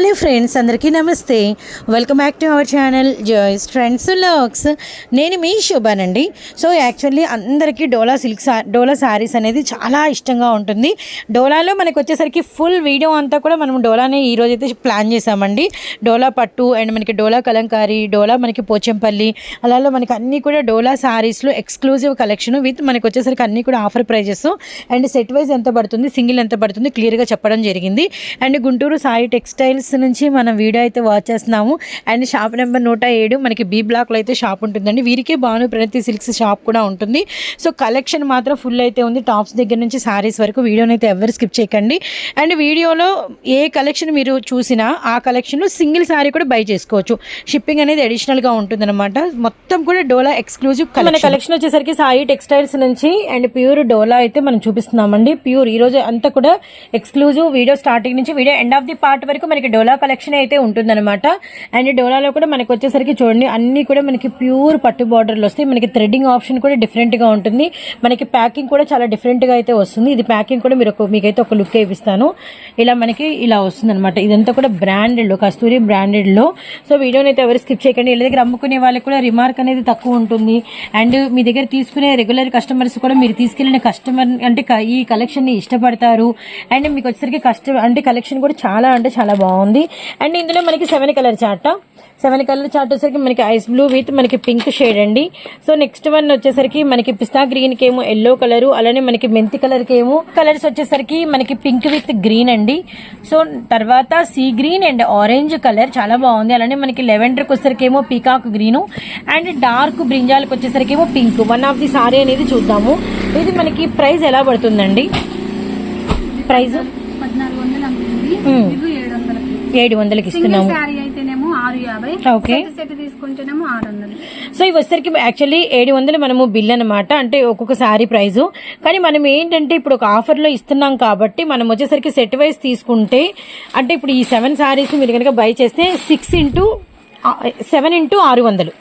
Hello friends అందరికీ నమస్తే. Welcome back to our channel joys friends lakhs నేను మీ శోభానండి. సో యాక్చువల్లీ అందరికీ డోలా సిల్క్ సా డోలా శారీస్ అనేది చాలా ఇష్టంగా ఉంటుంది. డోలాలో మనకు వచ్చేసరికి ఫుల్ వీడియో అంతా కూడా మనం డోలానే ఈరోజు అయితే ప్లాన్ చేసామండి డోలా పట్టు అండ్ మనకి డోలా కలంకారీ డోలా మనకి పోచంపల్లి అలాలో మనకి అన్నీ కూడా డోలా శారీస్లో ఎక్స్క్లూజివ్ కలెక్షన్ విత్ మనకి వచ్చేసరికి అన్నీ కూడా offer prices and set wise ఎంత పడుతుంది సింగిల్ ఎంత పడుతుంది క్లియర్గా చెప్పడం జరిగింది. అండ్ గుంటూరు సాయి టెక్స్టైల్స్ నుంచి మనం వీడియో అయితే వాచ్ చేస్తున్నాము. అండ్ షాప్ నెంబర్ నూట ఏడు మనకి బీ బ్లాక్లో అయితే షాప్ ఉంటుందండి. వీరికే భాను ప్రణతి సిల్క్స్ షాప్ కూడా ఉంటుంది. సో కలెక్షన్ మాత్రం ఫుల్ అయితే ఉంది. టాప్స్ దగ్గర నుంచి సారీస్ వరకు వీడియోని అయితే ఎవరు స్కిప్ చేయకండి. అండ్ వీడియోలో ఏ కలెక్షన్ మీరు చూసినా ఆ కలెక్షన్లో సింగిల్ సారీ కూడా బై చేసుకోవచ్చు. షిప్పింగ్ అనేది అడిషనల్గా ఉంటుందన్నమాట. మొత్తం కూడా డోలా ఎక్స్క్లూజివ్ మన కలెక్షన్. వచ్చేసరికి సాయి టెక్స్టైల్స్ నుంచి అండ్ ప్యూర్ డోలా అయితే మనం చూపిస్తున్నామండి. ప్యూర్ ఈ రోజు అంతా కూడా ఎక్స్క్లూజివ్ వీడియో స్టార్టింగ్ నుంచి video end of the part వరకు మనకి డోలా కలెక్షన్ అయితే ఉంటుందన్నమాట. అండ్ డోలాలో కూడా మనకు వచ్చేసరికి చూడండి అన్ని కూడా మనకి ప్యూర్ పట్టు బార్డర్లు వస్తాయి. మనకి థ్రెడ్డింగ్ ఆప్షన్ కూడా డిఫరెంట్గా ఉంటుంది. మనకి ప్యాకింగ్ కూడా చాలా డిఫరెంట్గా అయితే వస్తుంది. ఇది ప్యాకింగ్ కూడా మీరు మీకైతే ఒక లుక్ ఇస్తాను. ఇలా మనకి ఇలా వస్తుంది అనమాట ఇదంతా కూడా బ్రాండెడ్లో కస్తూరి బ్రాండెడ్లో. సో వీడియోని అయితే ఎవరు స్కిప్ చేయకండి. వీళ్ళ దగ్గర అమ్ముకునే వాళ్ళకి కూడా రిమార్క్ అనేది తక్కువ ఉంటుంది. అండ్ మీ దగ్గర తీసుకునే రెగ్యులర్ కస్టమర్స్ కూడా మీరు తీసుకెళ్ళిన కస్టమర్ అంటే ఈ కలెక్షన్ని ఇష్టపడతారు. అండ్ మీకు వచ్చేసరికి కస్టమర్ అంటే కలెక్షన్ కూడా చాలా అంటే చాలా బాగుంది అండ్ ఇందులో మనకి seven colour chart. Seven colour chart వచ్చేసరికి మనకి ఐస్ బ్లూ విత్ మనకి పింక్ షేడ్ అండి. సో నెక్స్ట్ వన్ వచ్చేసరికి మనకి పిస్తా గ్రీన్కి ఏమో ఎల్లో కలర్ అలానే మనకి మెంతి కలర్కి ఏమో కలర్స్ వచ్చేసరికి మనకి పింక్ విత్ గ్రీన్ అండి. సో తర్వాత sea green and orange colour చాలా బాగుంది. అలానే మనకి లెవెండర్కి వచ్చేసరికి ఏమో పీకాక్ గ్రీన్ అండ్ డార్క్ బ్రింజాలకు వచ్చేసరికి ఏమో pink. One of the sorry అనేది చూద్దాము. ఇది మనకి ప్రైస్ ఎలా పడుతుందండి? ప్రైస్? పద్నాలుగు వందలు ఏడు వందలకి ఇస్తున్నాము. ఓకే. సో ఇవి వచ్చేసరికి యాక్చువల్లీ ఏడు వందలు మనము బిల్ అనమాట అంటే ఒక్కొక్క శారీ ప్రైస్ కానీ మనం ఏంటంటే ఇప్పుడు ఒక ఆఫర్లో ఇస్తున్నాం కాబట్టి మనం వచ్చేసరికి సెట్ వైజ్ తీసుకుంటే అంటే ఇప్పుడు ఈ సెవెన్ శారీస్ మీరు కనుక బై చేస్తే సిక్స్ ఇంటూ సెవెన్ ఇంటూ ఆరు వందలు.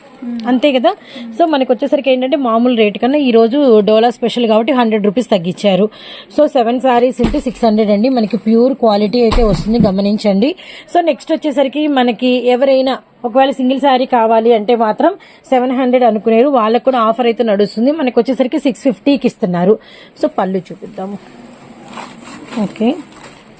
అంతే కదా? సో మనకు వచ్చేసరికి ఏంటంటే మామూలు రేట్ కన్నా ఈరోజు డోలా స్పెషల్ కాబట్టి హండ్రెడ్ రూపీస్ తగ్గించారు సో సెవెన్ శారీస్ ఉంటే సిక్స్ హండ్రెడ్ అండి. మనకి ప్యూర్ క్వాలిటీ అయితే వస్తుంది గమనించండి. సో నెక్స్ట్ వచ్చేసరికి మనకి ఎవరైనా ఒకవేళ సింగిల్ శారీ కావాలి అంటే మాత్రం సెవెన్ హండ్రెడ్ అనుకునేరు. వాళ్ళకు కూడా ఆఫర్ అయితే నడుస్తుంది. మనకు వచ్చేసరికి సిక్స్ ఫిఫ్టీకి ఇస్తున్నారు. సో పళ్ళు చూపిద్దాము. ఓకే.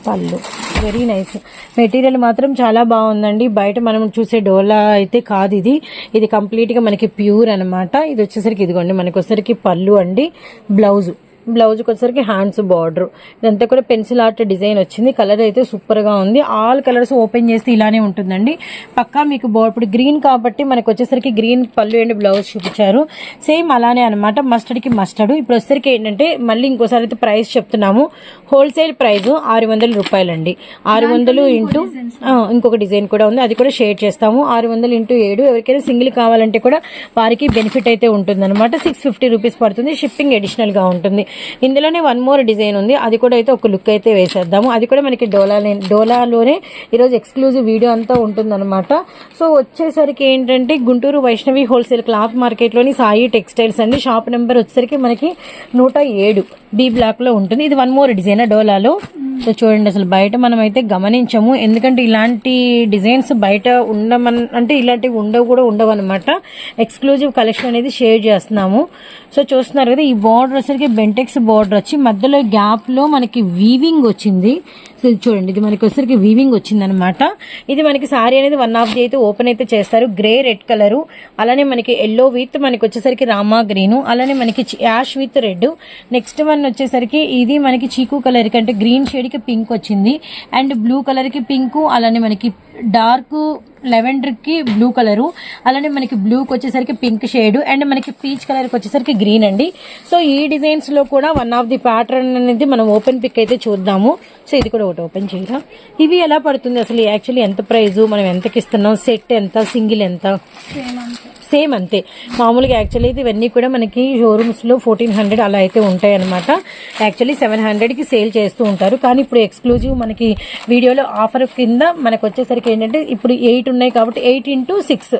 పళ్ళు వెరీ నైస్ మెటీరియల్ మాత్రం చాలా బాగుందండి. బయట మనం చూసే డోలా అయితే కాదు ఇది. ఇది కంప్లీట్గా మనకి ప్యూర్ అన్నమాట. ఇది వచ్చేసరికి ఇదిగోండి మనకి వచ్చేసరికి పళ్ళు అండి. బ్లౌజు బ్లౌజ్కి వచ్చేసరికి హ్యాండ్స్ బార్డర్. ఇదంతా కూడా పెన్సిల్ ఆర్ట్ డిజైన్ వచ్చింది. కలర్ అయితే సూపర్గా ఉంది. ఆల్ కలర్స్ ఓపెన్ చేస్తే ఇలానే ఉంటుందండి. పక్కా మీకు బోర్డ్ ఇప్పుడు గ్రీన్ కాబట్టి మనకు వచ్చేసరికి గ్రీన్ పళ్ళు అండ్ బ్లౌజ్ చూపించారు. సేమ్ అలానే అనమాట మస్టర్డ్కి మస్టర్డ్ ఇప్పుడు వచ్చేసరికి ఏంటంటే మళ్ళీ ఇంకోసారి అయితే ప్రైస్ చెప్తున్నాము. హోల్సేల్ ప్రైస్ ఆరు వందల రూపాయలండి ఆరు వందలు ఇంటూ ఇంకొక డిజైన్ కూడా ఉంది. అది కూడా షేర్ చేస్తాము. ఆరు వందలు ఇంటూ ఏడు. ఎవరికైనా సింగిల్ కావాలంటే కూడా వారికి బెనిఫిట్ అయితే ఉంటుంది అనమాట సిక్స్ ఫిఫ్టీ రూపీస్ పడుతుంది. షిప్పింగ్ అడిషనల్గా ఉంటుంది. ఇందులోనే వన్ మోర్ డిజైన్ ఉంది. అది కూడా అయితే ఒక లుక్ అయితే వేసేద్దాము. అది కూడా మనకి డోలాలో డోలాలోనే ఈరోజు ఎక్స్క్లూజివ్ వీడియో అంతా ఉంటుందన్నమాట. సో వచ్చేసరికి ఏంటంటే గుంటూరు వైష్ణవి హోల్సేల్ క్లాత్ మార్కెట్లోని సాయి టెక్స్టైల్స్ అండి. షాప్ నెంబర్ వచ్చేసరికి మనకి నూట ఏడు బి బ్లాక్లో ఉంటుంది. ఇది వన్ మోర్ డిజైన్ డోలాలో. సో చూడండి అసలు బయట మనం అయితే గమనించము. ఎందుకంటే ఇలాంటి డిజైన్స్ బయట ఉండమన్ అంటే ఇలాంటివి ఉండవు కూడా ఉండవు అనమాట ఎక్స్క్లూజివ్ కలెక్షన్ అనేది షేర్ చేస్తున్నాము. సో చూస్తున్నారు కదా ఈ బార్డర్ వచ్చేసరికి బెంటెక్స్ బార్డర్ వచ్చి మధ్యలో గ్యాప్లో మనకి వీవింగ్ వచ్చింది. సో చూడండి ఇది మనకి వచ్చేసరికి వీవింగ్ వచ్చింది అనమాట ఇది మనకి సారీ అనేది వన్ ఆఫ్ ది అయితే ఓపెన్ అయితే చేస్తారు. గ్రే రెడ్ కలర్ అలానే మనకి ఎల్లో విత్ మనకి వచ్చేసరికి రామా గ్రీన్ అలానే మనకి ash with red next one వచ్చేసరికి ఇది మనకి చీకు కలర్ కంటే అంటే గ్రీన్ షేడ్కి పింక్ వచ్చింది. అండ్ బ్లూ కలర్కి పింక్ అలానే మనకి డార్క్ లెవెండర్కి బ్లూ కలరు అలానే మనకి బ్లూకి వచ్చేసరికి పింక్ షేడ్ అండ్ మనకి పీచ్ కలర్కి వచ్చేసరికి గ్రీన్ అండి. సో ఈ డిజైన్స్లో కూడా వన్ ఆఫ్ ది ప్యాటర్న్ అనేది మనం ఓపెన్ పిక్ అయితే చూద్దాము. సో ఇది కూడా ఒకటి ఓపెన్ చేద్దాం ఇవి ఎలా పడుతుంది అసలు? యాక్చువల్లీ ఎంత ప్రైజు? మనం ఎంతకి ఇస్తున్నాం సెట్ ఎంత? సింగిల్ ఎంత? సేమ్ అంతే. మామూలుగా యాక్చువల్లీ అయితే ఇవన్నీ కూడా మనకి షోరూమ్స్లో ఫోర్టీన్ హండ్రెడ్ అలా అయితే ఉంటాయి అనమాట యాక్చువల్లీ సెవెన్ హండ్రెడ్కి సేల్ చేస్తూ ఉంటారు. కానీ ఇప్పుడు ఎక్స్క్లూజివ్ మనకి వీడియోలో ఆఫర్ కింద మనకు వచ్చేసరికి ఏంటంటే ఇప్పుడు ఎయిట్ ఉన్నాయి కాబట్టి eight into six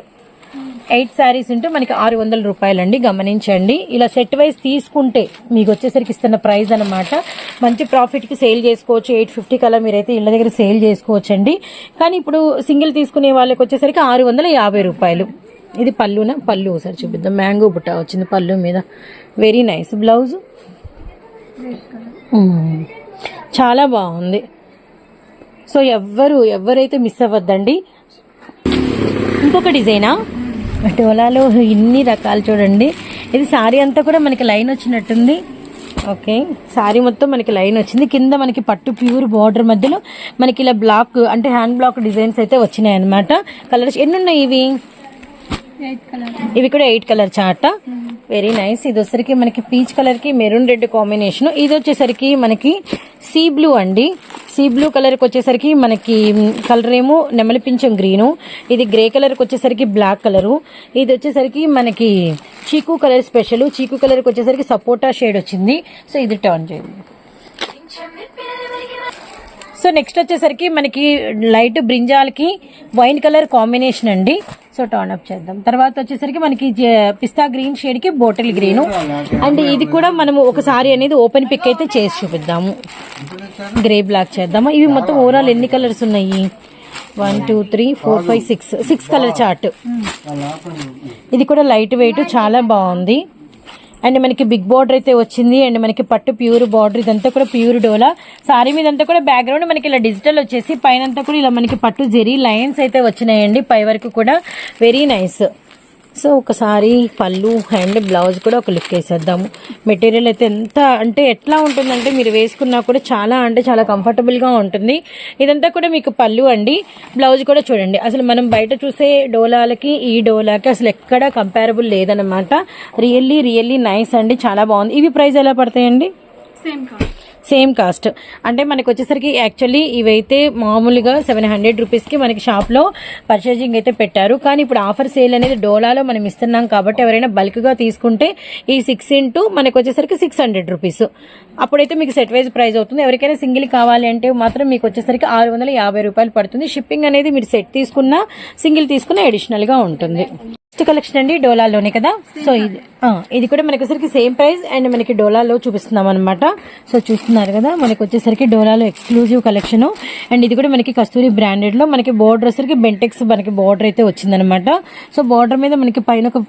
eight sarees ఉంటే మనకి ఆరు వందల రూపాయలండి. గమనించండి. ఇలా సెట్ వైజ్ తీసుకుంటే మీకు వచ్చేసరికి ఇస్తున్న ప్రైస్ అనమాట మంచి ప్రాఫిట్కి సేల్ చేసుకోవచ్చు. ఎయిట్ ఫిఫ్టీ కల్లా మీరైతే ఇళ్ళ దగ్గర సేల్ చేసుకోవచ్చండి. కానీ ఇప్పుడు సింగిల్ తీసుకునే వాళ్ళకి వచ్చేసరికి ఆరు వందల యాభై రూపాయలు. ఇది పళ్ళున పళ్ళు ఒకసారి చూపిద్దాం. మ్యాంగో బుట్ట వచ్చింది పళ్ళు మీద. Very nice blouse. చాలా బాగుంది. సో ఎవ్వరు ఎవరైతే మిస్ అవ్వద్దండి ఇంకొక డిజైనా డోలాలో ఇన్ని రకాలు చూడండి. ఇది సారీ అంతా కూడా మనకి లైన్ వచ్చినట్టుంది. ఓకే సారీ మొత్తం మనకి లైన్ వచ్చింది. కింద మనకి పట్టు ప్యూర్ బార్డర్ మధ్యలో మనకి ఇలా బ్లాక్ అంటే హ్యాండ్ బ్లాక్ డిజైన్స్ అయితే వచ్చినాయి అనమాట కలర్స్ ఎన్ని ఉన్నాయి ఇవి? ఇవి కూడా eight colour chart. Very nice ఇది వచ్చేసరికి మనకి పీచ్ కలర్కి మెరూన్ రెడ్ కాంబినేషన్. ఇది వచ్చేసరికి మనకి సీ బ్లూ అండి. సీ బ్లూ కలర్కి వచ్చేసరికి మనకి కలర్ ఏమో నెమలి పింఛం గ్రీను. ఇది గ్రే కలర్కి వచ్చేసరికి బ్లాక్ కలరు ఇది వచ్చేసరికి మనకి చీకు కలర్ స్పెషల్ చీకు కలర్కి వచ్చేసరికి సపోటా షేడ్ వచ్చింది. సో ఇది టర్న్ చేయండి. సో నెక్స్ట్ వచ్చేసరికి మనకి లైట్ బ్రింజాల్కి వైన్ కలర్ కాంబినేషన్ అండి. సో టర్న్ అప్ చేద్దాం. తర్వాత వచ్చేసరికి మనకి పిస్తా గ్రీన్ షేడ్కి బాటిల్ గ్రీన్ అండ్ ఇది కూడా మనము ఒకసారి అనేది ఓపెన్ పిక్ అయితే చేసి చూపిద్దాము. గ్రే బ్లాక్ చేద్దాము. ఇవి మొత్తం ఓవరాల్ ఎన్ని కలర్స్ ఉన్నాయి? One two three four five six six colour chart ఇది కూడా లైట్ వెయిట్ చాలా బాగుంది. అండ్ మనకి బిగ్ బార్డర్ అయితే వచ్చింది అండ్ మనకి పట్టు ప్యూర్ బార్డర్ ఇదంతా కూడా ప్యూర్ డోలా. సారీ మీద అంతా కూడా బ్యాక్గ్రౌండ్ మనకి ఇలా డిజిటల్ వచ్చేసి పైన అంతా కూడా ఇలా మనకి పట్టు జెరీ లైన్స్ అయితే వచ్చినాయండి పై వరకు కూడా. వెరీ నైస్ సో ఒకసారి పళ్ళు అండ్ బ్లౌజ్ కూడా ఒక లుక్ వేసేద్దాము. మెటీరియల్ అయితే ఎంత అంటే ఎట్లా ఉంటుందంటే మీరు వేసుకున్నా కూడా చాలా అంటే చాలా కంఫర్టబుల్గా ఉంటుంది. ఇదంతా కూడా మీకు పళ్ళు అండి బ్లౌజ్ కూడా చూడండి. అసలు మనం బయట చూసే డోలాలకి ఈ డోలాకి అసలు ఎక్కడ కంపారబుల్ లేదనమాట రియల్లీ రియల్లీ నైస్ అండి చాలా బాగుంది. ఇవి ప్రైస్ ఎలా పడతాయండి? సేమ్ కాదు సేమ్ కాస్ట్. అంటే మనకి వచ్చేసరికి యాక్చువల్లీ ఇవైతే మామూలుగా సెవెన్ హండ్రెడ్ రూపీస్కి మనకి షాప్లో పర్చేజింగ్ అయితే పెట్టారు. కానీ ఇప్పుడు ఆఫర్ సేల్ అనేది డోలాలో మనం ఇస్తున్నాం కాబట్టి ఎవరైనా బల్క్గా తీసుకుంటే ఈ సిక్స్ ఇంటూ మనకి వచ్చేసరికి సిక్స్ హండ్రెడ్ రూపీస్. అప్పుడైతే మీకు సెట్ వైజ్ ప్రైస్ అవుతుంది. ఎవరికైనా సింగిల్ కావాలి అంటే మాత్రం మీకు వచ్చేసరికి ఆరు వందల యాభై రూపాయలు పడుతుంది. షిప్పింగ్ అనేది మీరు సెట్ తీసుకున్నా సింగిల్ తీసుకున్నా అడిషనల్గా ఉంటుంది. నెక్స్ట్ కలెక్షన్ అండి డోలాలోనే కదా? సో ఇది ఇది కూడా మనకి వచ్చేసరికి సేమ్ ప్రైస్ అండ్ మనకి డోలాలో చూపిస్తున్నాం అనమాట సో చూస్తున్నారు కదా? మనకి వచ్చేసరికి డోలాలో ఎక్స్క్లూజివ్ కలెక్షన్ అండ్ ఇది కూడా మనకి కస్తూరి బ్రాండెడ్లో మనకి బోర్డర్ వచ్చేసరికి బెంటెక్స్ మనకి బోర్డర్ అయితే వచ్చిందనమాట సో బోర్డర్ మీద మనకి పైన ఒక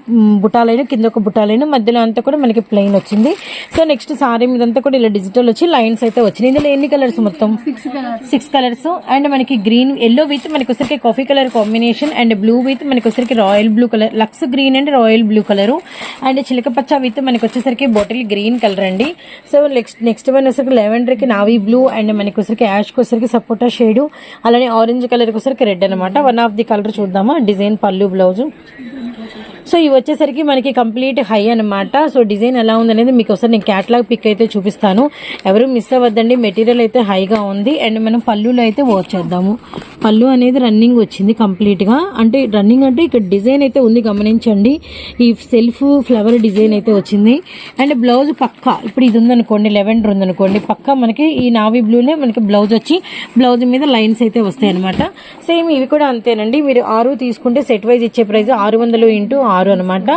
బుటాలైన కింద ఒక బుటాలైన మధ్యలో అంతా కూడా మనకి ప్లెయిన్ వచ్చింది. సో నెక్స్ట్ సారీ మీద అంతా కూడా ఇలా డిజిటల్ వచ్చి లైన్స్ అయితే వచ్చినాయి ఇందులో ఎన్ని కలర్స్ మొత్తం? సిక్స్ కలర్స్ అండ్ మనకి గ్రీన్ ఎల్లో విత్ మనకి వచ్చరికి coffee colour combination and blue with మనకి వచ్చరికి royal blue colour lux green and royal blue colour. And చిలక పచ్చ విత్ మనకి వచ్చేసరికి బాటిల్ గ్రీన్ కలర్ అండి. సో నెక్స్ట్ నెక్స్ట్ వన్ వచ్చేసరికి లెవెండర్కి నావీ బ్లూ అండ్ మనకి వచ్చరికి యాష్ వచ్చరికి సపోటా షేడ్. అలానే ఆరెంజ్ కలర్ వచ్చరికి రెడ్ అనమాట వన్ ఆఫ్ ది కలర్ చూద్దామా? డిజైన్ పళ్ళు బ్లౌజ్. సో ఇవి వచ్చేసరికి మనకి కంప్లీట్ హై అనమాట సో డిజైన్ ఎలా ఉందనేది మీకు ఒకసారి నేను క్యాటలాగ్ పిక్ అయితే చూపిస్తాను. ఎవరు మిస్ అవ్వద్దండి మెటీరియల్ అయితే హైగా ఉంది. అండ్ మనం పళ్ళులో అయితే వర్క్ చేద్దాము. పళ్ళు అనేది రన్నింగ్ వచ్చింది కంప్లీట్గా అంటే రన్నింగ్ అంటే ఇక్కడ డిజైన్ అయితే ఉంది గమనించండి. ఈ సెల్ఫ్ ఫ్లవర్ డిజైన్ అయితే వచ్చింది. అండ్ బ్లౌజ్ పక్క. ఇప్పుడు ఇది ఉందనుకోండి లెవెండర్ ఉందనుకోండి పక్క మనకి ఈ నావీ బ్లూనే మనకి బ్లౌజ్ వచ్చి బ్లౌజ్ మీద లైన్స్ అయితే వస్తాయి అనమాట సేమ్ ఇవి కూడా అంతేనండి. మీరు ఆరు తీసుకుంటే సెట్ వైజ్ ఇచ్చే ప్రైస్ ఆరు వందలు ఇంటూ ఆరు అనమాట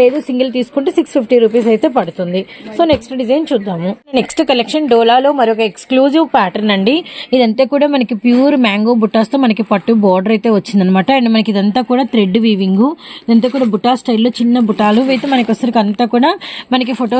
లేదు సింగిల్ తీసుకుంటే సిక్స్ ఫిఫ్టీ రూపీస్ అయితే పడుతుంది. సో నెక్స్ట్ డిజైన్ చూద్దాము. నెక్స్ట్ కలెక్షన్ డోలాలో మరొక ఎక్స్క్లూజివ్ ప్యాటర్న్ అండి. ఇదంతా కూడా మనకి ప్యూర్ మ్యాంగో బుటాస్తో మనకి పట్టు బార్డర్ అయితే వచ్చిందనమాట అండ్ మనకి ఇదంతా కూడా థ్రెడ్ వీవింగ్ ఇదంతా కూడా బుటా స్టైల్లో చిన్న బుటాలు. అయితే మనకి వచ్చరికి అంతా కూడా మనకి ఫోటో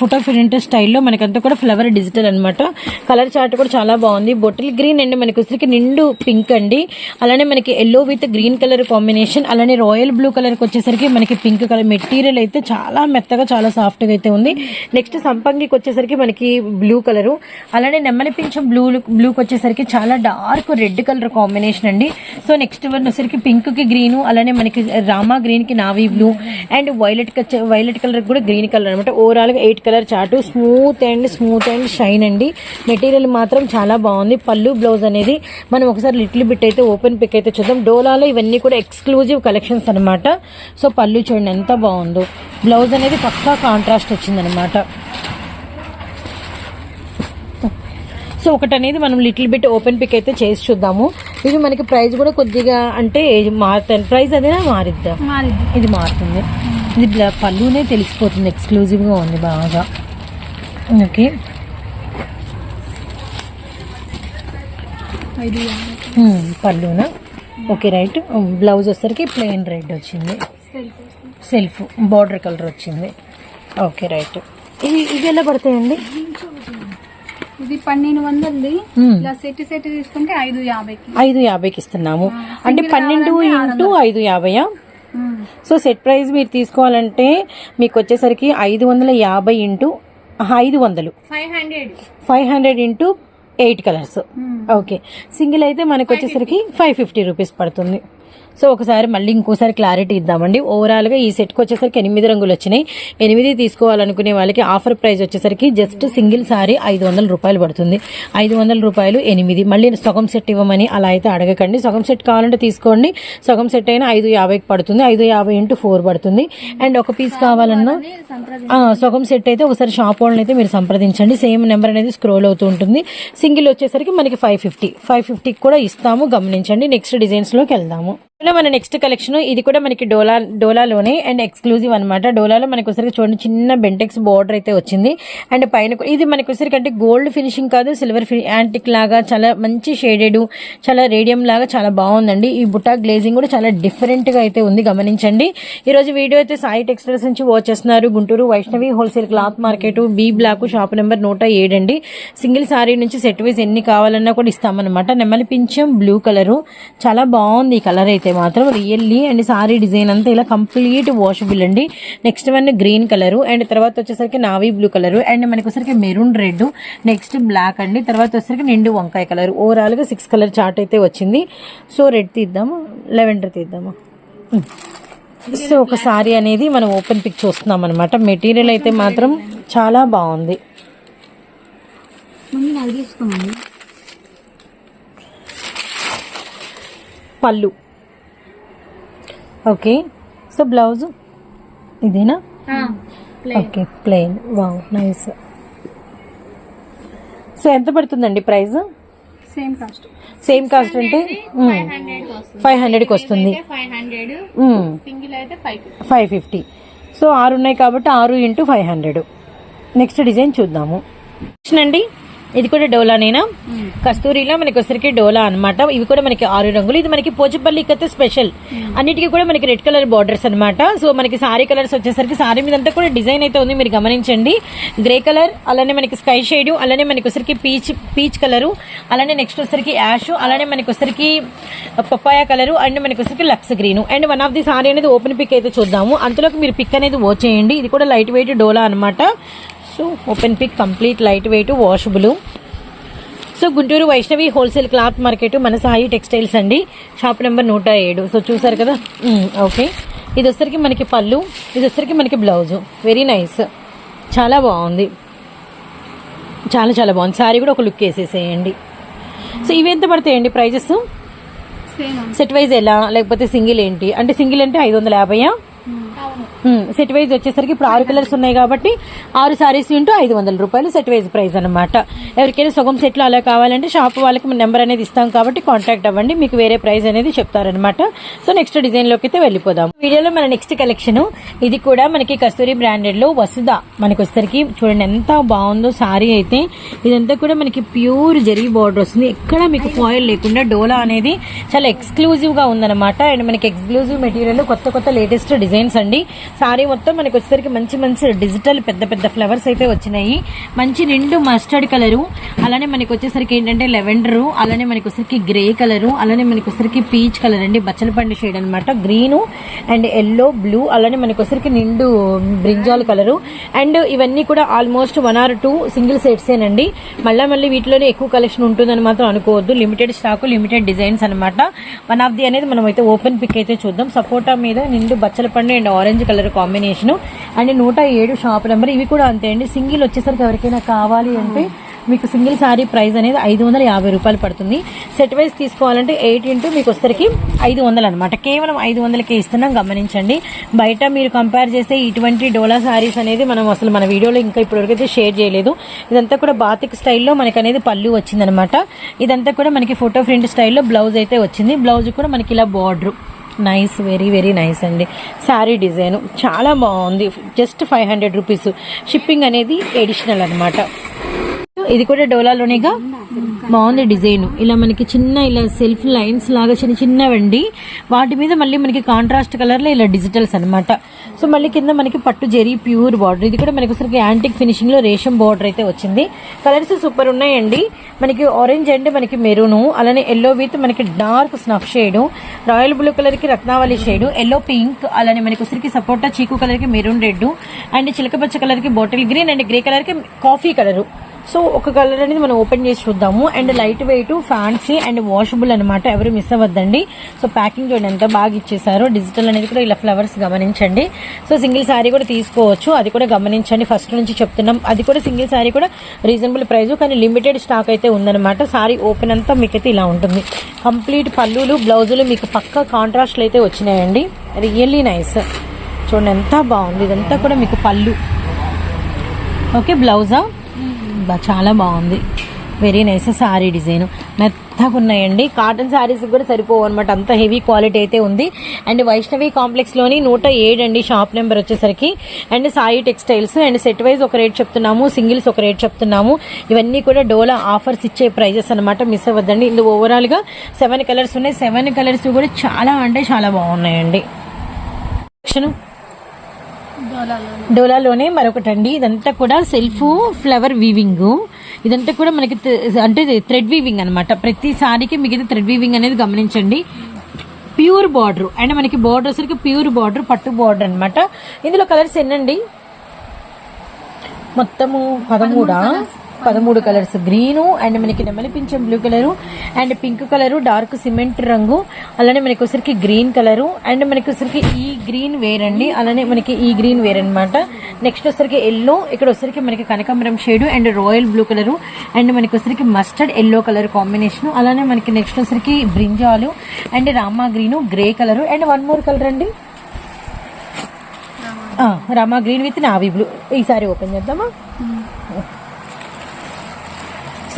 ఫోటో ప్రింట్ స్టైల్లో మనకి కూడా ఫ్లవర్ డిజిటల్ అనమాట కలర్ చార్ట్ కూడా చాలా బాగుంది. బొటిల్ గ్రీన్ అండ్ మనకి వచ్చరికి నిండు పింక్ అండి. అలానే మనకి yellow with green colour combination అలానే రాయల్ బ్లూ కలర్ వచ్చేసరికి మనకి పింక్ కలర్ మెటీరియల్ అయితే చాలా మెత్తగా చాలా సాఫ్ట్గా అయితే ఉంది. నెక్స్ట్ సంపంగికి వచ్చేసరికి మనకి బ్లూ కలర్ అలానే నెమ్మలి పింఛం బ్లూ బ్లూకి వచ్చేసరికి చాలా డార్క్ రెడ్ కలర్ కాంబినేషన్ అండి. సో నెక్స్ట్ వన్ వచ్చేసరికి పింక్కి గ్రీన్ అలానే మనకి రామా గ్రీన్కి navy blue and violet violet colour కూడా గ్రీన్ కలర్ అనమాట ఓవరాల్గా eight colour chart smooth and smooth and shine అండి. మెటీరియల్ మాత్రం చాలా బాగుంది. పళ్ళు బ్లౌజ్ అనేది మనం ఒకసారి లిటిల్ బిట్ అయితే ఓపెన్ పిక్ అయితే చూద్దాం. డోలాలో ఇవన్నీ కూడా ఎక్స్క్లూజివ్ కలెక్షన్స్ అనమాట సో పళ్ళు చూడండి ఎంత బాగుందో. బ్లౌజ్ అనేది పక్కా కాంట్రాస్ట్ వచ్చిందనమాట సో ఒకటి అనేది మనం లిటిల్ బిట్ ఓపెన్ పిక్ అయితే చేసి చూద్దాము. ఇది మనకి ప్రైస్ కూడా కొద్దిగా అంటే మారుతుంది ప్రైస్ అదేనా మారిద్దా? ఇది మారుతుంది. ఇది పళ్ళునే తెలిసిపోతుంది ఎక్స్క్లూజివ్గా ఉంది బాగా. ఓకే. పళ్ళునా? Okay right. బ్లౌజ్ వచ్చేసరికి ప్లెయిన్ రెడ్ వచ్చింది. సెల్ఫ్ బార్డర్ కలర్ వచ్చింది. Okay right. ఇవి ఇవి ఎలా పడతాయండి? ఇది పన్నెండు వందలది. ఇలా సెట్ సెట్ తీసుకుంటే ఐదు యాభైకి. ఐదు యాభైకి ఇస్తున్నాము. అంటే పన్నెండు ఇంటూ ఐదు యాభైయా? మ్మ్. సో సెట్ ప్రైస్ మీరు తీసుకోవాలంటే మీకు వచ్చేసరికి ఐదు వందల యాభై ఇంటూ ఐదు వందలు. Five hundred. Five hundred into eight colours. మ్మ్. ఓకే. సింగిల్ అయితే మనకు వచ్చేసరికి ఫైవ్ ఫిఫ్టీ రూపీస్ పడుతుంది. సో ఒకసారి మళ్ళీ ఇంకోసారి క్లారిటీ ఇద్దామండి. ఓవరాల్గా ఈ సెట్కి వచ్చేసరికి ఎనిమిది రంగులు వచ్చినాయి. ఎనిమిది తీసుకోవాలనుకునే వాళ్ళకి ఆఫర్ ప్రైస్ వచ్చేసరికి జస్ట్ సింగిల్ సారీ ఐదు వందల రూపాయలు పడుతుంది. ఐదు వందల రూపాయలు ఎనిమిది. మళ్ళీ సగం సెట్ ఇవ్వమని అలా అయితే అడగకండి. సగం సెట్ కావాలంటే తీసుకోండి. సగం సెట్ అయినా ఐదు యాభైకి పడుతుంది. ఐదు యాభై ఇంటూ ఫోర్ పడుతుంది. అండ్ ఒక పీస్ కావాలన్నా సగం సెట్ అయితే ఒకసారి షాప్ వాళ్ళని అయితే మీరు సంప్రదించండి. సేమ్ నెంబర్ అనేది స్క్రోల్ అవుతూ ఉంటుంది. సింగిల్ వచ్చేసరికి మనకి ఫైవ్ ఫిఫ్టీ ఫైవ్ ఫిఫ్టీకి కూడా ఇస్తాము. గమనించండి. నెక్స్ట్ డిజైన్స్లోకి వెళ్దాము. మన నెక్స్ట్ కలెక్షన్ ఇది కూడా మనకి డోలా డోలాలోనే అండ్ ఎక్స్క్లూజివ్ అనమాట డోలాలో మనకి ఒకసారి చూడండి చిన్న బెంటెక్స్ బార్డర్ అయితే వచ్చింది. అండ్ పైన ఇది మనకి ఒకసారి అంటే గోల్డ్ ఫినిషింగ్ కాదు సిల్వర్ యాంటిక్ లాగా చాలా మంచి షేడెడ్ చాలా రేడియం లాగా చాలా బాగుందండి. ఈ బుట్టా గ్లేజింగ్ కూడా చాలా డిఫరెంట్గా అయితే ఉంది గమనించండి. ఈ రోజు వీడియో అయితే సాయి టెక్స్టైల్స్ నుంచి వాచ్ చేస్తున్నారు. Guntur Vaishnavi wholesale cloth market B block shop number నూట ఏడండి సింగిల్ సారీ నుంచి సెట్ వైజ్ ఎన్ని కావాలన్నా కూడా ఇస్తామన్నమాట. నెమ్మలి పింఛం బ్లూ కలరు చాలా బాగుంది ఈ కలర్ అయితే. మాత్రం రియల్లీ అండ్ సారీ డిజైన్ అంతా ఇలా కంప్లీట్ వాషబుల్ అండి. Next one green colour and తర్వాత వచ్చేసరికి నావీ బ్లూ కలర్ అండ్ మనకి వచ్చేసరికి మెరూన్ రెడ్ నెక్స్ట్ బ్లాక్ అండి. తర్వాత వచ్చేసరికి నిండు వంకాయ కలర్ ఓవరాల్గా సిక్స్ కలర్ చార్ట్ అయితే వచ్చింది. సో రెడ్ తీద్దాము లెవెండర్ తీద్దాము. సో ఒక సారీ అనేది మనం ఓపెన్ పిక్ చూస్తున్నాం అనమాట మెటీరియల్ అయితే మాత్రం చాలా బాగుంది. పళ్ళు. ఓకే సో బ్లౌజ్ ఇదేనా? Okay plain wow nice so ఎంత పడుతుందండి price? Same cost same cost అంటే ఫైవ్ హండ్రెడ్కి వస్తుంది. ఫైవ్ హండ్రెడ్ సింగిల్ అయితే ఫైవ్ ఫైవ్ ఫిఫ్టీ సో ఆరు ఉన్నాయి కాబట్టి ఆరు into five hundred next design చూద్దాము. అండి? ఇది కూడా డోలానేనా కస్తూరిలో మనకి వచ్చరికి డోలా అన్నమాట. ఇవి కూడా మనకి ఆరు రంగులు. ఇది మనకి పోచపల్లి కత్తే స్పెషల్ అన్నిటికీ కూడా మనకి రెడ్ కలర్ బార్డర్స్ అన్నమాట. సో మనకి సారీ కలర్స్ వచ్చేసరికి సారీ మీద అంతా కూడా డిజైన్ అయితే ఉంది. మీరు గమనించండి. గ్రే కలర్ అలానే మనకి స్కై షేడ్ అలానే మనకి వచ్చరికి పీచ్ పీచ్ కలరు అలానే నెక్స్ట్ వచ్చరికి యాష్ అలానే మనకి వచ్చరికి పప్పాయ కలరు అండ్ మనకి వచ్చరికి lux green. And one of the sari అనేది ఓపెన్ పిక్ అయితే చూద్దాము. అంతలోకి మీరు పిక్ అనేది ఓ చేయండి. ఇది కూడా లైట్ వెయిట్ డోలా అన్నమాట. So open pick complete light weight washable so Guntur Vaishnavi wholesale cloth market మన సాయి టెక్స్టైల్స్ అండి షాప్ నెంబర్ నూట ఏడు సో చూసారు కదా ఓకే ఇది వచ్చరికి మనకి పళ్ళు ఇది వచ్చరికి మనకి బ్లౌజు వెరీ నైస్ చాలా బాగుంది చాలా చాలా బాగుంది సారీ కూడా ఒక లుక్ వేసేసేయండి సో ఇవి ఎంత పడతాయండి ప్రైజెస్ సెట్ వైజ్ ఎలా లేకపోతే సింగిల్ ఏంటి అంటే సింగిల్ అంటే ఐదు వందల యాభైయా సెట్ వైజ్ వచ్చేసరికి ఇప్పుడు ఆరు కలర్స్ ఉన్నాయి కాబట్టి ఆరు సారీస్ ఇంటూ ఐదు వందల రూపాయలు సెట్ వైజ్ ప్రైస్ అనమాట ఎవరికైనా సగం సెట్లు అలా కావాలంటే షాప్ వాళ్ళకి నెంబర్ అనేది ఇస్తాం కాబట్టి కాంటాక్ట్ అవ్వండి మీకు వేరే ప్రైస్ అనేది చెప్తారనమాట సో నెక్స్ట్ డిజైన్లోకి అయితే వెళ్ళిపోదాం. వీడియోలో మన నెక్స్ట్ కలెక్షన్ ఇది కూడా మనకి కస్తూరి బ్రాండెడ్లో వసుద. మనకి వచ్చేసరికి చూడండి ఎంత బాగుందో సారీ అయితే. ఇదంతా కూడా మనకి ప్యూర్ జరీ బార్డర్ వస్తుంది. ఎక్కడ మీకు ఫాయిల్ లేకుండా డోలా అనేది చాలా ఎక్స్క్లూజివ్గా ఉందన్నమాట. అండ్ మనకి ఎక్స్క్లూజివ్ మెటీరియల్ కొత్త కొత్త లేటెస్ట్ డిజైన్స్ అండి. సారీ మొత్తం మనకి వచ్చేసరికి మంచి మంచి డిజిటల్ పెద్ద పెద్ద ఫ్లవర్స్ అయితే వచ్చినాయి. మంచి నిండు మస్టర్డ్ కలరు. అలానే మనకి వచ్చేసరికి ఏంటంటే లెవెండర్. అలానే మనకి వచ్చేసరికి గ్రే కలరు. అలానే మనకి వచ్చేసరికి పీచ్ కలర్ అండి. బచ్చలపండు షేడ్ అనమాట గ్రీన్ అండ్ ఎల్లో బ్లూ. అలానే మనకి వచ్చేసరికి నిండు బ్రింజాల్ కలరు. అండ్ ఇవన్నీ కూడా almost one or two single సెట్సేనండి. మళ్ళీ మళ్ళీ వీటిలోనే ఎక్కువ కలెక్షన్ ఉంటుందని మాత్రం అనుకోవద్దు. లిమిటెడ్ స్టాక్ లిమిటెడ్ డిజైన్స్ అనమాట వన్ ఆఫ్ ది అనేది మనం అయితే ఓపెన్ పిక్ అయితే చూద్దాం. సపోటా మీద నిండు బచ్చలపండు and orange colour combination. And నూట ఏడు షాప్ నెంబర్ ఇవి కూడా అంతే అండి. సింగిల్ వచ్చేసరికి ఎవరికైనా కావాలి అంటే మీకు సింగిల్ సారీ ప్రైస్ అనేది ఐదు వందల యాభై రూపాయలు పడుతుంది. సెట్ వైజ్ తీసుకోవాలంటే ఎయిట్ ఇంటూ మీకు వచ్చేసరికి ఐదు వందలు అనమాట కేవలం ఐదు వందలకే ఇస్తున్నాం గమనించండి. బయట మీరు కంపేర్ చేస్తే ఇటువంటి డోలా సారీస్ అనేది మనం అసలు మన వీడియోలో ఇంకా ఇప్పటివరకు అయితే షేర్ చేయలేదు. ఇదంతా కూడా బాతిక్ స్టైల్లో మనకి అనేది పళ్ళు వచ్చిందనమాట ఇదంతా కూడా మనకి ఫోటో ప్రింట్ స్టైల్లో బ్లౌజ్ అయితే వచ్చింది. బ్లౌజ్ కూడా మనకి ఇలా border. Nice very very nice అండి. శారీ డిజైన్ చాలా బాగుంది. Just five hundred rupees. Shipping అనేది ఎడిషనల్ అనమాట ఇది కూడా డోలాలోనేగా? బాగుంది డిజైన్. ఇలా మనకి చిన్న ఇలా సెల్ఫ్ లైన్స్ లాగా చిన్న చిన్నవండి. వాటి మీద మళ్ళీ మనకి కాంట్రాస్ట్ కలర్లో ఇలా డిజిటల్స్ అన్నమాట. సో మళ్ళీ కింద మనకి పట్టు జెరీ ప్యూర్ బార్డర్. ఇది కూడా మనకి ఒకసారి యాంటిక్ ఫినిషింగ్లో రేషం బార్డర్ అయితే వచ్చింది. కలర్స్ సూపర్ ఉన్నాయండి. మనకి ఆరెంజ్ అండ్ మనకి మెరూన్ అలానే ఎల్లో విత్ మనకి dark snuff shade royal blue కలర్కి రత్నావళి షేడు ఎల్లో పింక్ అలానే మనకి ఉసిరికి సపోటా చీకు కలర్కి మెరూన్ రెడ్ అండ్ చిలకపచ్చ కలర్కి బాటిల్ గ్రీన్ అండ్ గ్రే కలర్కి కాఫీ కలర్. సో ఒక కలర్ అనేది మనం ఓపెన్ చేసి చూద్దాము. And light weight fancy and washable అనమాట ఎవరు మిస్ అవ్వద్దండి. సో ప్యాకింగ్ చూడండి ఎంత బాగా ఇచ్చేసారో. డిజిటల్ అనేది కూడా ఇలా ఫ్లవర్స్ గమనించండి. సో సింగిల్ శారీ కూడా తీసుకోవచ్చు. అది కూడా గమనించండి. ఫస్ట్ నుంచి చెప్తున్నాం. అది కూడా సింగిల్ శారీ కూడా రీజనబుల్ ప్రైస్ కానీ లిమిటెడ్ స్టాక్ అయితే ఉందన్నమాట. శారీ ఓపెన్ అంతా మీకైతే ఇలా ఉంటుంది. కంప్లీట్ పళ్ళులు బ్లౌజులు మీకు పక్క కాంట్రాస్ట్లు అయితే వచ్చినాయండి. రియల్లీ నైస్ చూడండి ఎంత బాగుంది. ఇదంతా కూడా మీకు పళ్ళు. ఓకే బ్లౌజా? అబ్బా చాలా బాగుంది. వెరీ నైస్ సారీ డిజైన్ మెత్తగా ఉన్నాయండి. కాటన్ శారీస్ కూడా సరిపోవు అనమాట అంత హెవీ క్వాలిటీ అయితే ఉంది. అండ్ వైష్ణవి కాంప్లెక్స్లోని నూట ఏడు అండి షాప్ నెంబర్ వచ్చేసరికి. And Sai textiles and set wise ఒక రేట్ చెప్తున్నాము. సింగిల్స్ ఒక రేట్ చెప్తున్నాము. ఇవన్నీ కూడా డోలా ఆఫర్స్ ఇచ్చే ప్రైజెస్ అనమాట మిస్ అవ్వద్దండి. ఇందులో ఓవరాల్గా సెవెన్ కలర్స్ ఉన్నాయి. సెవెన్ కలర్స్ కూడా చాలా అంటే చాలా బాగున్నాయండి. డోలాలోనే. మరొకటి అండి ఇదంతా కూడా సెల్ఫ్ ఫ్లవర్ వీవింగ్. ఇదంతా కూడా మనకి అంటే థ్రెడ్ వీవింగ్ అనమాట ప్రతిసారికి మిగతా థ్రెడ్ వీవింగ్ అనేది గమనించండి. Pure border. అండ్ మనకి బార్డర్ వచ్చరికి ప్యూర్ బార్డర్ పట్టు బార్డర్ అనమాట ఇందులో కలర్స్ ఎన్నండి? మొత్తము పదమూడా? పదమూడు కలర్స్ గ్రీను అండ్ మనకి నెమలి పింఛం blue colour and pink colour dark cement రంగు. అలానే మనకి వచ్చరికి గ్రీన్ కలరు అండ్ మనకి వచ్చరికి ఈ గ్రీన్ వేర్ అండి. అలానే మనకి ఈ గ్రీన్ వేర్ అన్నమాట. నెక్స్ట్ వచ్చరికి ఎల్లో ఇక్కడ వచ్చరికి మనకి కనకాంబరం shade and royal blue colour and మనకి వచ్చరికి మస్టర్డ్ ఎల్లో కలర్ కాంబినేషన్ అలానే మనకి నెక్స్ట్ వచ్చరికి brinjal and Rama green grey colour. And one more colour అండి. Rama. Green with navy blue ఈసారి ఓపెన్ చేద్దామా?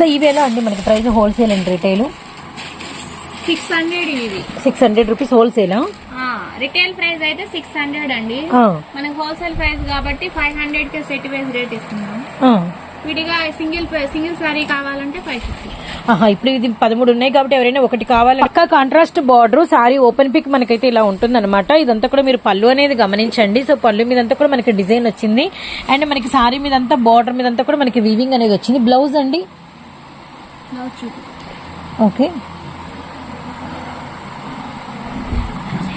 సో ఇవి ఎలా అండి మనకి price wholesale and retail. Six hundred ఇది సిక్స్ హండ్రెడ్ రూపీస్ హోల్సేలా? రిటైల్ ప్రైస్ అయితే సిక్స్ హండ్రెడ్ అండి. మనకి హోల్సేల్ ప్రైస్ కాబట్టి ఫైవ్ హండ్రెడ్కి సెట్ వైజ్ రేట్ ఇస్తున్నాం. విడిగా సింగిల్ సింగిల్ సారీ కావాలంటే ఫైవ్ ఫిఫ్టీ. ఇప్పుడు ఇది పదమూడు ఉన్నాయి కాబట్టి ఎవరైనా ఒకటి కావాలి పక్క contrast border sari open pick మనకైతే ఇలా ఉంటుంది అనమాట ఇదంతా కూడా మీరు పళ్ళు అనేది గమనించండి. సో పళ్ళు మీద అంతా కూడా మనకి డిజైన్ వచ్చింది. అండ్ మనకి సారీ మీద అంతా బార్డర్ మీద అంతా కూడా మనకి వీవింగ్ అనేది వచ్చింది. బ్లౌజ్ అండి? ఓకే.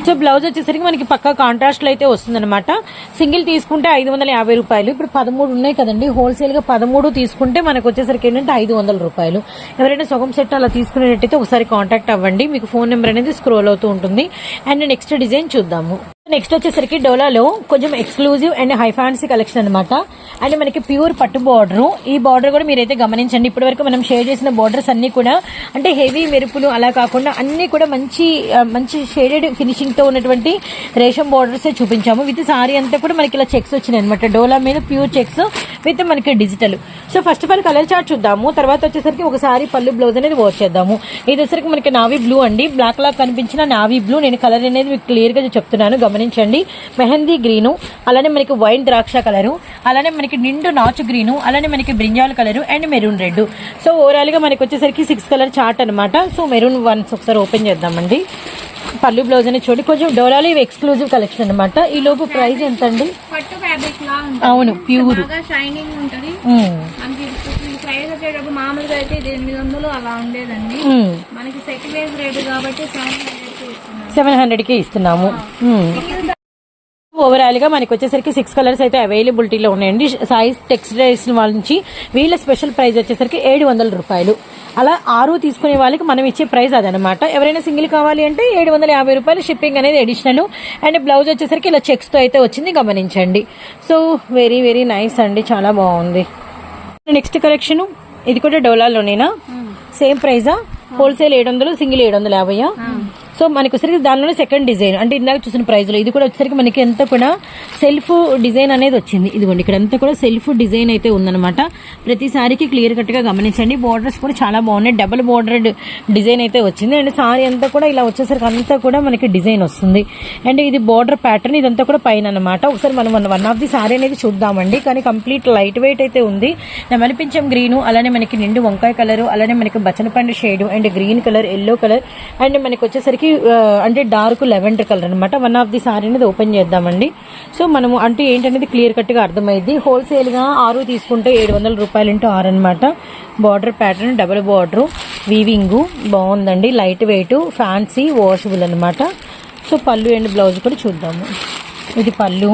సో బ్లౌజ్ వచ్చేసరికి మనకి పక్కా కాంట్రాస్ట్లో అయితే వస్తుందన్నమాట. సింగిల్ తీసుకుంటే ఐదు వందల యాభై రూపాయలు. ఇప్పుడు పదమూడు ఉన్నాయి కదండి. హోల్సేల్గా పదమూడు తీసుకుంటే మనకు వచ్చేసరికి ఏంటంటే ఐదు వందల రూపాయలు. ఎవరైనా సగం సెట్ అలా తీసుకునేటట్టయితే ఒకసారి కాంటాక్ట్ అవ్వండి. మీకు ఫోన్ నెంబర్ అనేది స్క్రోల్ అవుతూ ఉంటుంది. అండ్ నెక్స్ట్ డిజైన్ చూద్దాము. నెక్స్ట్ వచ్చేసరికి డోలాలో కొంచెం exclusive and high fancy collection అనమాట అండ్ మనకి ప్యూర్ పట్టు బార్డర్ ఈ బార్డర్ కూడా మీరైతే గమనించండి. ఇప్పటి వరకు మనం షేర్ చేసిన బార్డర్స్ అన్ని కూడా అంటే హెవీ మెరుపులు అలా కాకుండా అన్ని కూడా మంచి మంచి షేడెడ్ ఫినిషింగ్తో ఉన్నటువంటి రేషం బార్డర్స్ చూపించాము. విత్ సారీ అంతా కూడా మనకి ఇలా చెక్స్ వచ్చినాయి అనమాట డోలా మీద ప్యూర్ చెక్స్ విత్ మనకి digital so first of all colour chart చూద్దాము. తర్వాత వచ్చేసరికి ఒకసారి పళ్ళు బ్లౌజ్ అనేది వాష్ చేద్దాము. ఇది వచ్చేసరికి మనకి నావీ బ్లూ అండి. బ్లాక్ లాగా కనిపించిన నావీ బ్లూ నేను కలర్ అనేది మీకు క్లియర్గా చెప్తున్నాను. గమనించండి. మెహందీ గ్రీను అలానే మనకి వైన్ ద్రాక్ష కలరు అలానే మనకి నిండు నాచు గ్రీను అలానే మనకి brinjal colour and maroon red. So ఓవరాల్గా మనకి వచ్చేసరికి సిక్స్ కలర్ చార్ట్ అనమాట సో మెరూన్ వన్స్ ఒకసారి ఓపెన్ చేద్దామండి. పళ్ళు బ్లౌజ్ అనేది చూడండి. కొంచెం డోలాలో ఇవి ఎక్స్క్లూజివ్ కలెక్షన్ అనమాట ఈ లోపు ప్రైస్ ఎంత అండి అవును ప్యూర్. షైనింగ్ ఉంటది. మనకి ప్రైస్ వచ్చేటప్పుడు మామూలుగా అయితే ఇది ఎనిమిది వందలు అలా ఉండేదండి. మనకి రేట్ కాబట్టి సెవెన్ హండ్రెడ్ సెవెన్ హండ్రెడ్కి ఇస్తున్నాము. మ్మ్. ఓవరాల్గా మనకి వచ్చేసరికి సిక్స్ కలర్స్ అయితే అవైలబిలిటీలో ఉన్నాయండి. సాయిస్ టెక్స్టైల్స్ వాళ్ళ నుంచి వీళ్ళ స్పెషల్ ప్రైస్ వచ్చేసరికి ఏడు వందల రూపాయలు. అలా ఆరు తీసుకునే వాళ్ళకి మనం ఇచ్చే ప్రైస్ అదనమాట. ఎవరైనా సింగిల్ కావాలి అంటే ఏడు వందల యాభై రూపాయలు షిప్పింగ్ అనేది అడిషనల్ అండ్ బ్లౌజ్ వచ్చేసరికి ఇలా చెక్స్తో అయితే వచ్చింది గమనించండి. సో వెరీ వెరీ నైస్ అండి. చాలా బాగుంది. నెక్స్ట్ కలెక్షన్ ఇది కూడా డోలాలోనేనా? సేమ్ ప్రైజా హోల్సేల్ ఏడు వందలు సింగిల్ ఏడు వందల యాభైయా సో మనకి వచ్చేసరికి దానిలోనే సెకండ్ డిజైన్ అంటే ఇందాక చూసిన ప్రైజ్లో ఇది కూడా వచ్చేసరికి మనకి ఎంత కూడా సెల్ఫ్ డిజైన్ అనేది వచ్చింది. ఇదిగోండి ఇక్కడ అంతా కూడా సెల్ఫ్ డిజైన్ అయితే ఉందన్నమాట. ప్రతిసారికి క్లియర్ కట్గా గమనించండి. బోర్డర్స్ కూడా చాలా బాగున్నాయి. డబుల్ బోర్డర్డ్ డిజైన్ అయితే వచ్చింది. అండ్ సారీ అంతా కూడా ఇలా వచ్చేసరికి అంతా కూడా మనకి డిజైన్ వస్తుంది. అండ్ ఇది బోర్డర్ ప్యాటర్న్ ఇదంతా కూడా పైన అనమాట ఒకసారి మనం వన్ ఆఫ్ ది సారీ అనేది చూద్దామండి. కానీ కంప్లీట్ లైట్ వెయిట్ అయితే ఉంది. నెమలిపించం గ్రీన్ అలానే మనకి నిండు వంకాయ కలర్ అలానే మనకి బచ్చనపండు shade and green colour yellow colour and మనకి వచ్చేసరికి మనకి అంటే డార్క్ లెవెండర్ కలర్ అనమాట వన్ ఆఫ్ ది సారీ అనేది ఓపెన్ చేద్దామండి. సో మనము అంటే ఏంటనేది క్లియర్ కట్గా అర్థమైంది. హోల్సేల్గా ఆరు తీసుకుంటే ఏడు వందల రూపాయలు ఇంటూ ఆరు అనమాట border pattern double border weaving బాగుందండి. లైట్ వెయిట్ ఫ్యాన్సీ వాషబుల్ అనమాట సో పళ్ళు అండ్ బ్లౌజ్ కూడా చూద్దాము. ఇది పళ్ళు.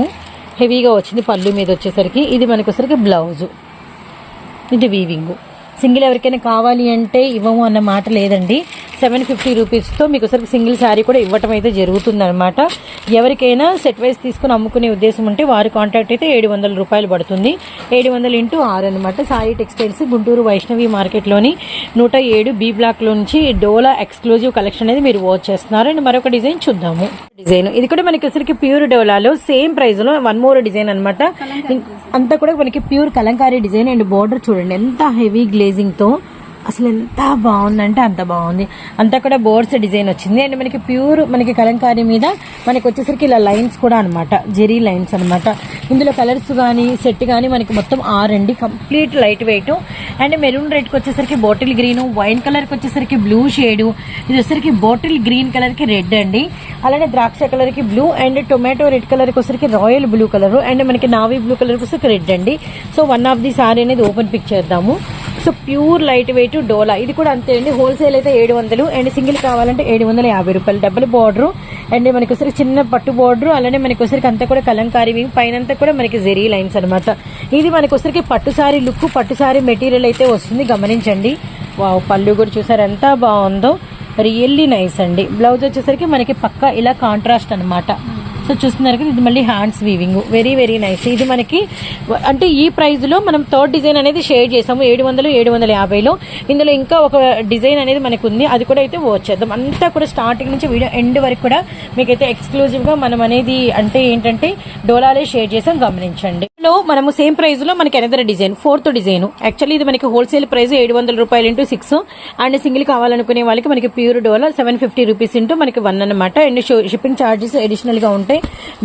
హెవీగా వచ్చింది పళ్ళు మీద వచ్చేసరికి. ఇది మనకు వచ్చేసరికి బ్లౌజు ఇది వీవింగు సింగిల్ ఎవరికైనా కావాలి అంటే ఇవ్వము అన్న మాట లేదండి. సెవెన్ ఫిఫ్టీ రూపీస్తో మీకు ఒకసారి సింగిల్ శారీ కూడా ఇవ్వటం అయితే జరుగుతుందన్నమాట. ఎవరికైనా సెట్ వైస్ తీసుకుని అమ్ముకునే ఉద్దేశం ఉంటే వారి కాంటాక్ట్ అయితే ఏడు వందల రూపాయలు పడుతుంది. ఏడు వందలు ఇంటూ ఆరు అనమాట సాయి టెక్స్టైల్స్ గుంటూరు వైష్ణవి మార్కెట్లోని నూట ఏడు బి బ్లాక్లో నుంచి డోలా ఎక్స్క్లూజివ్ కలెక్షన్ అనేది మీరు వాచ్ చేస్తున్నారు. అండ్ మరొక డిజైన్ చూద్దాము. డిజైన్. ఇది కూడా మనకి వచ్చరికి ప్యూర్ డోలాలో సేమ్ ప్రైస్లో వన్ మోర్ డిజైన్ అనమాట అంతా కూడా మనకి pure Kalamkari design and border చూడండి. ఎంత హెవీ గ్లేజింగ్తో అసలు ఎంత బాగుందంటే అంత బాగుంది. అంతా కూడా బోర్డ్స్ డిజైన్ వచ్చింది. అండ్ మనకి ప్యూర్ మనకి కలంకారీ మీద మనకి వచ్చేసరికి ఇలా లైన్స్ కూడా అన్నమాట. జెరీ లైన్స్ అన్నమాట. ఇందులో కలర్స్ కానీ సెట్ కానీ మనకి మొత్తం ఆరు అండి. Complete light weight. And maroon రెడ్కి వచ్చేసరికి బాటిల్ గ్రీన్ వైన్ కలర్కి వచ్చేసరికి బ్లూ షేడు. ఇది వచ్చేసరికి బాటిల్ గ్రీన్ కలర్కి రెడ్ అండి. అలానే ద్రాక్ష కలర్కి బ్లూ అండ్ టొమాటో రెడ్ కలర్కి వచ్చేసరికి రాయల్ బ్లూ కలర్. అండ్ మనకి నావీ బ్లూ కలర్కి వచ్చేసరికి రెడ్ అండి. So one of the sari అనేది ఓపెన్ పిక్ చేద్దాము. So pure light weight dola. ఇది కూడా అంతే అండి. హోల్సేల్ అయితే ఏడు వందలు. అండ్ సింగిల్ కావాలంటే ఏడు వందల యాభై రూపాయలు. Double border. అండ్ మనకి ఒకసారి చిన్న పట్టు బార్డర్. అలానే మనకి ఒకసారికి అంతా కూడా కలంకారీ పైనంతా కూడా మనకి జెరీ లైన్స్ అన్నమాట. ఇది మనకి ఒకసారికి పట్టు సారీ లుక్ పట్టు సారీ మెటీరియల్ అయితే వస్తుంది. గమనించండి. వావ్ పళ్ళు కూడా చూసారు. ఎంత బాగుందో. రియల్లీ నైస్ అండి. బ్లౌజ్ వచ్చేసరికి మనకి పక్క ఇలా కాంట్రాస్ట్ అన్నమాట. సో చూస్తున్నారు కదా ఇది మళ్ళీ hands weaving very very nice ఇది మనకి అంటే ఈ ప్రైస్లో మనం థర్డ్ డిజైన్ అనేది షేర్ చేసాము ఏడు వందలు ఏడు వందల యాభైలో. ఇందులో ఇంకా ఒక డిజైన్ అనేది మనకు ఉంది అది కూడా అయితే వచ్చేద్దాం అంతా కూడా స్టార్టింగ్ నుంచి వీడియో ఎండ్ వరకు కూడా మీకైతే ఎక్స్క్లూజివ్గా మనం అనేది అంటే ఏంటంటే డోలాలే షేర్ చేసాం. గమనించండి. లో మనము సేమ్ ప్రైస్లో మనకి another design fourth design actually ఇది మనకి హోల్సేల్ ప్రైస్ ఏడు వందల రూపాయలు ఇంటూ సిక్స్ అండ్ సింగిల్ కావాలనుకునే వాళ్ళకి మనకి pure dola seven fifty rupees into మనకి వన్ అనమాట అండ్ షిప్పింగ్ ఛార్జెస్ అడిషనల్గా ఉంటాయి.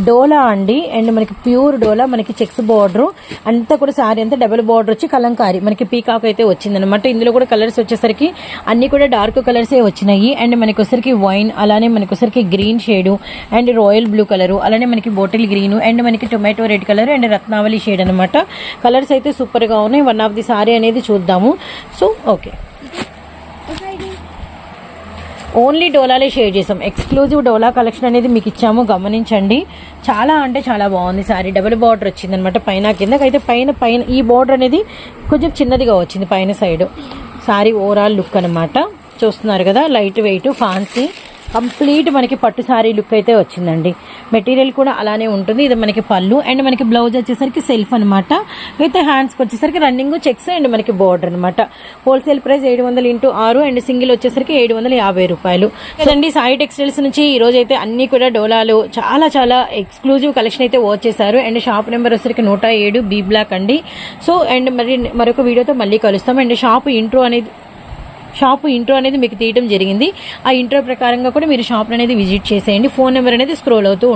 డోలా అండి. అండ్ మనకి ప్యూర్ డోలా మనకి చెక్స్ బార్డర్ అంతా కూడా సారీ అంతా డబుల్ బార్డర్ వచ్చి కలంకారీ. మనకి పీకాక్ అయితే వచ్చింది అనమాట ఇందులో కూడా కలర్స్ వచ్చేసరికి అన్ని కూడా డార్క్ కలర్సే వచ్చినాయి. అండ్ మనకి వచ్చరికి వైన్ అలానే మనకి వచ్చరికి green shade and royal blue colour అలానే మనకి బాటిల్ గ్రీన్ అండ్ మనకి tomato red colour and Ratnavali shade అనమాట కలర్స్ అయితే సూపర్గా ఉన్నాయి. వన్ ఆఫ్ ది సారీ అనేది చూద్దాము. సో ఓకే ఓన్లీ డోలాలే షేర్ చేసాం. ఎక్స్క్లూజివ్ డోలా కలెక్షన్ అనేది మీకు ఇచ్చాము. గమనించండి. చాలా అంటే చాలా బాగుంది సారీ డబుల్ బార్డర్ వచ్చింది అనమాట పైన కిందకైతే పైన పైన ఈ బార్డర్ అనేది కొంచెం చిన్నదిగా వచ్చింది పైన సైడ్ సారీ ఓవరాల్ లుక్ అనమాట చూస్తున్నారు కదా? లైట్ వెయిట్ ఫాన్సీ కంప్లీట్ మనకి పట్టు సారీ లుక్ అయితే వచ్చిందండి. మెటీరియల్ కూడా అలానే ఉంటుంది. ఇది మనకి పళ్ళు. అండ్ మనకి బ్లౌజ్ వచ్చేసరికి సెల్ఫ్ అనమాట విత్ హ్యాండ్స్కి వచ్చేసరికి రన్నింగ్ చెక్స్ అండ్ మనకి బోర్డర్ అనమాట హోల్సేల్ ప్రైస్ ఏడు వందలు ఇంటూ ఆరు అండ్ సింగిల్ వచ్చేసరికి ఏడు వందల యాభై రూపాయలు. కదండి సాయి టెక్స్టైల్స్ నుంచి ఈ రోజు అయితే అన్ని కూడా డోలాలు చాలా చాలా ఎక్స్క్లూజివ్ కలెక్షన్ అయితే వచ్చేసారు. అండ్ షాప్ నెంబర్ వచ్చేసరికి నూట ఏడు బీ బ్లాక్ అండి. సో అండ్ మరి మరొక వీడియోతో మళ్ళీ కలుస్తాం. అండ్ షాప్ ఇంట్రో అనేది షాప్ ఇంట్రో అనేది మీకు తీయడం జరిగింది. ఆ ఇంట్రో ప్రకారంగా కూడా మీరు షాప్ అనేది విజిట్ చేసేయండి. ఫోన్ నెంబర్ అనేది స్క్రోల్ అవుతూ